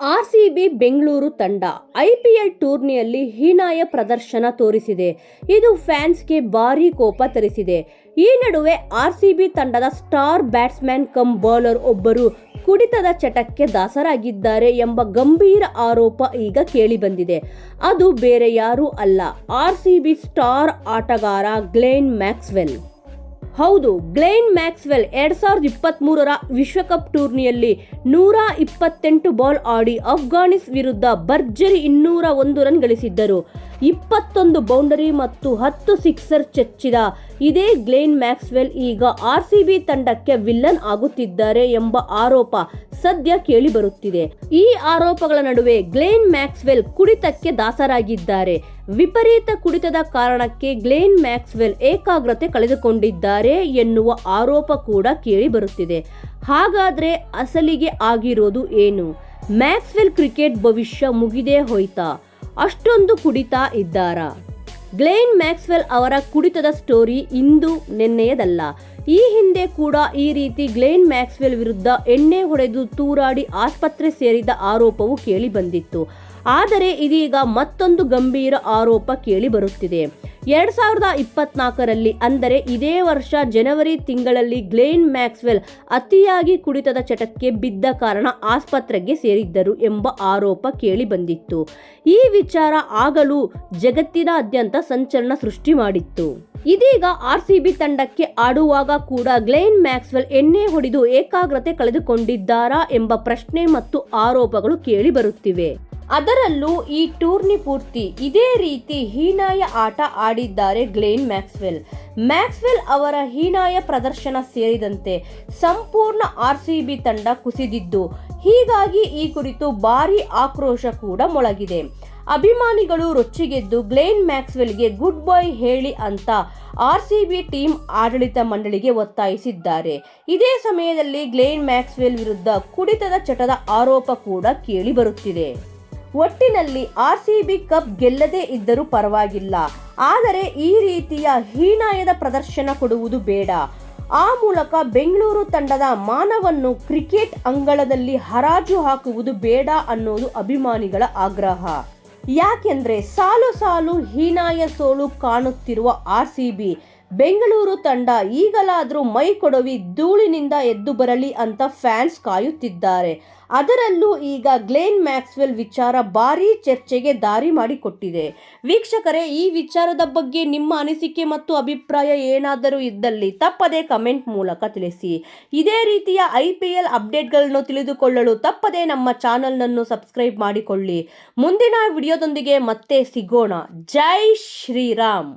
RCB Bengaluru ತಂಡ IPL ಟೂರ್ನಿಯಲ್ಲಿ ಹೀನಾಯ ಪ್ರದರ್ಶನ ತೋರಿಸಿದೆ. ಇದು ಫ್ಯಾನ್ಸ್ಗೆ ಭಾರೀ ಕೋಪ ತರಿಸಿದೆ. ಈ ನಡುವೆ ಆರ್ಸಿಬಿ ತಂಡದ ಸ್ಟಾರ್ ಬ್ಯಾಟ್ಸ್ಮನ್ ಕಮ್ ಬೌಲರ್ ಒಬ್ಬರು ಕುಡಿತದ ಚಟಕ್ಕೆ ದಾಸರಾಗಿದ್ದಾರೆ ಎಂಬ ಗಂಭೀರ ಆರೋಪ ಈಗ ಕೇಳಿಬಂದಿದೆ. ಅದು ಬೇರೆ ಯಾರೂ ಅಲ್ಲ. ಆರ್ಸಿಬಿ ಸ್ಟಾರ್ ಆಟಗಾರ ಗ್ಲೇನ್ ಮ್ಯಾಕ್ಸ್ವೆಲ್. ಹೌದು, ಗ್ಲೇನ್ ಮ್ಯಾಕ್ಸ್ವೆಲ್ ಎರಡ್ ಸಾವಿರದ ಇಪ್ಪತ್ತ್ ಮೂರರ ವಿಶ್ವಕಪ್ ಟೂರ್ನಿಯಲ್ಲಿ ನೂರ ಇಪ್ಪತ್ತೆಂಟು ಬಾಲ್ ಆಡಿ ಅಫ್ಘಾನಿಸ್ ವಿರುದ್ಧ ಭರ್ಜರಿ ಇನ್ನೂರ ಒಂದು ರನ್ ಗಳಿಸಿದ್ದರು. ಇಪ್ಪತ್ತೊಂದು ಬೌಂಡರಿ ಮತ್ತು ಹತ್ತು ಸಿಕ್ಸರ್ ಚೆಚ್ಚಿದ. ಇದೇ ಗ್ಲೇನ್ ಮ್ಯಾಕ್ಸ್ವೆಲ್ ಈಗ ಆರ್ ಸಿ ಬಿ ತಂಡಕ್ಕೆ ವಿಲ್ಲನ್ ಆಗುತ್ತಿದ್ದಾರೆ ಎಂಬ ಆರೋಪ ಸದ್ಯ ಕೇಳಿಬರುತ್ತಿದೆ. ಈ ಆರೋಪಗಳ ನಡುವೆ ಗ್ಲೇನ್ ಮ್ಯಾಕ್ಸ್ವೆಲ್ ಕುಡಿತಕ್ಕೆ ದಾಸರಾಗಿದ್ದಾರೆ. ವಿಪರೀತ ಕುಡಿತದ ಕಾರಣಕ್ಕೆ ಗ್ಲೇನ್ ಮ್ಯಾಕ್ಸ್ವೆಲ್ ಏಕಾಗ್ರತೆ ಕಳೆದುಕೊಂಡಿದ್ದಾರೆ ಎನ್ನುವ ಆರೋಪ ಕೂಡ ಕೇಳಿಬರುತ್ತಿದೆ. ಹಾಗಾದ್ರೆ ಅಸಲಿಗೆ ಆಗಿರೋದು ಏನು? ಮ್ಯಾಕ್ಸ್ವೆಲ್ ಕ್ರಿಕೆಟ್ ಭವಿಷ್ಯ ಮುಗಿದೇ ಹೋಯ್ತಾ? ಅಷ್ಟೊಂದು ಕುಡಿತಾ ಇದ್ದಾರಾ? ಗ್ಲೇನ್ ಮ್ಯಾಕ್ಸ್ವೆಲ್ ಅವರ ಕುಡಿತದ ಸ್ಟೋರಿ ಇಂದು ನೆನ್ನೆಯದಲ್ಲ. ಈ ಹಿಂದೆ ಕೂಡ ಈ ರೀತಿ ಗ್ಲೇನ್ ಮ್ಯಾಕ್ಸ್ವೆಲ್ ವಿರುದ್ಧ ಎಣ್ಣೆ ಹೊಡೆದು ತೂರಾಡಿ ಆಸ್ಪತ್ರೆ ಸೇರಿದ ಆರೋಪವು ಕೇಳಿಬಂದಿತ್ತು ಆದರೆ ಇದೀಗ ಮತ್ತೊಂದು ಗಂಭೀರ ಆರೋಪ ಕೇಳಿಬರುತ್ತಿದೆ ಎರಡ್ ಸಾವಿರದ ಇಪ್ಪತ್ನಾಲ್ಕರಲ್ಲಿ ಅಂದರೆ ಇದೇ ವರ್ಷ ಜನವರಿ ತಿಂಗಳಲ್ಲಿ ಗ್ಲೇನ್ ಮ್ಯಾಕ್ಸ್ವೆಲ್ ಅತಿಯಾಗಿ ಕುಡಿತದ ಚಟಕ್ಕೆ ಬಿದ್ದ ಕಾರಣ ಆಸ್ಪತ್ರೆಗೆ ಸೇರಿದ್ದರು ಎಂಬ ಆರೋಪ ಕೇಳಿಬಂದಿತ್ತು ಈ ವಿಚಾರ ಆಗಲೂ ಜಗತ್ತಿನಾದ್ಯಂತ ಸಂಚಲನ ಸೃಷ್ಟಿ ಮಾಡಿತ್ತು. ಇದೀಗ ಆರ್ಸಿಬಿ ತಂಡಕ್ಕೆ ಆಡುವಾಗ ಕೂಡ ಗ್ಲೇನ್ ಮ್ಯಾಕ್ಸ್ವೆಲ್ ಎಣ್ಣೆ ಹೊಡೆದು ಏಕಾಗ್ರತೆ ಕಳೆದುಕೊಂಡಿದ್ದಾರಾ ಎಂಬ ಪ್ರಶ್ನೆ ಮತ್ತು ಆರೋಪಗಳು ಕೇಳಿಬರುತ್ತಿವೆ ಅದರಲ್ಲೂ ಈ ಟೂರ್ನಿ ಪೂರ್ತಿ ಇದೇ ರೀತಿ ಹೀನಾಯ ಆಟ ಆಡಿದ್ದಾರೆ ಗ್ಲೇನ್ ಮ್ಯಾಕ್ಸ್ವೆಲ್. ಮ್ಯಾಕ್ಸ್ವೆಲ್ ಅವರ ಹೀನಾಯ ಪ್ರದರ್ಶನ ಸೇರಿದಂತೆ ಸಂಪೂರ್ಣ ಆರ್ಸಿಬಿ ತಂಡ ಕುಸಿದಿದ್ದು, ಹೀಗಾಗಿ ಈ ಕುರಿತು ಭಾರೀ ಆಕ್ರೋಶ ಕೂಡ ಮೊಳಗಿದೆ. ಅಭಿಮಾನಿಗಳು ರೊಚ್ಚಿಗೆದ್ದು ಗ್ಲೇನ್ ಮ್ಯಾಕ್ಸ್ವೆಲ್ಗೆ ಗುಡ್ ಬಾಯ್ ಹೇಳಿ ಅಂತ ಆರ್ಸಿಬಿ ಟೀಮ್ ಆಡಳಿತ ಮಂಡಳಿಗೆ ಒತ್ತಾಯಿಸಿದ್ದಾರೆ. ಇದೇ ಸಮಯದಲ್ಲಿ ಗ್ಲೇನ್ ಮ್ಯಾಕ್ಸ್ವೆಲ್ ವಿರುದ್ಧ ಕುಡಿತದ ಚಟದ ಆರೋಪ ಕೂಡ ಕೇಳಿ ಬರುತ್ತಿದೆ. ಒಟ್ಟಿನಲ್ಲಿ ಬಿ ಕಪ್ ಗೆಲ್ಲದೇ ಇದ್ದರೂ ಪರವಾಗಿಲ್ಲ. ಆದರೆ ಈ ರೀತಿಯ ಹೀನಾಯದ ಪ್ರದರ್ಶನ ಕೊಡುವುದು ಬೇಡ. ಆ ಮೂಲಕ ಬೆಂಗಳೂರು ತಂಡದ ಮಾನವನ್ನು ಕ್ರಿಕೆಟ್ ಅಂಗಳದಲ್ಲಿ ಹರಾಜು ಹಾಕುವುದು ಬೇಡ ಅನ್ನೋದು ಅಭಿಮಾನಿಗಳ ಆಗ್ರಹ. ಯಾಕೆಂದ್ರೆ ಸಾಲು ಸಾಲು ಹೀನಾಯ ಸೋಲು ಕಾಣುತ್ತಿರುವ ಆರ್ ಸಿ ಬಿ. ಬೆಂಗಳೂರು ತಂಡ ಈಗಲಾದರೂ ಮೈ ಕೊಡವಿ ಧೂಳಿನಿಂದ ಎದ್ದು ಬರಲಿ ಅಂತ ಫ್ಯಾನ್ಸ್ ಕಾಯುತ್ತಿದ್ದಾರೆ. ಅದರಲ್ಲೂ ಈಗ ಗ್ಲೇನ್ ಮ್ಯಾಕ್ಸ್ವೆಲ್ ವಿಚಾರ ಭಾರೀ ಚರ್ಚೆಗೆ ದಾರಿ ಮಾಡಿಕೊಟ್ಟಿದೆ. ವೀಕ್ಷಕರೇ, ಈ ವಿಚಾರದ ಬಗ್ಗೆ ನಿಮ್ಮ ಅನಿಸಿಕೆ ಮತ್ತು ಅಭಿಪ್ರಾಯ ಏನಾದರೂ ಇದ್ದಲ್ಲಿ ತಪ್ಪದೇ ಕಮೆಂಟ್ ಮೂಲಕ ತಿಳಿಸಿ. ಇದೇ ರೀತಿಯ ಐ ಪಿ ಎಲ್ ಅಪ್ಡೇಟ್ಗಳನ್ನು ತಿಳಿದುಕೊಳ್ಳಲು ತಪ್ಪದೇ ನಮ್ಮ ಚಾನಲ್ನನ್ನು ಸಬ್ಸ್ಕ್ರೈಬ್ ಮಾಡಿಕೊಳ್ಳಿ. ಮುಂದಿನ ವಿಡಿಯೋದೊಂದಿಗೆ ಮತ್ತೆ ಸಿಗೋಣ. ಜೈ ಶ್ರೀರಾಮ್!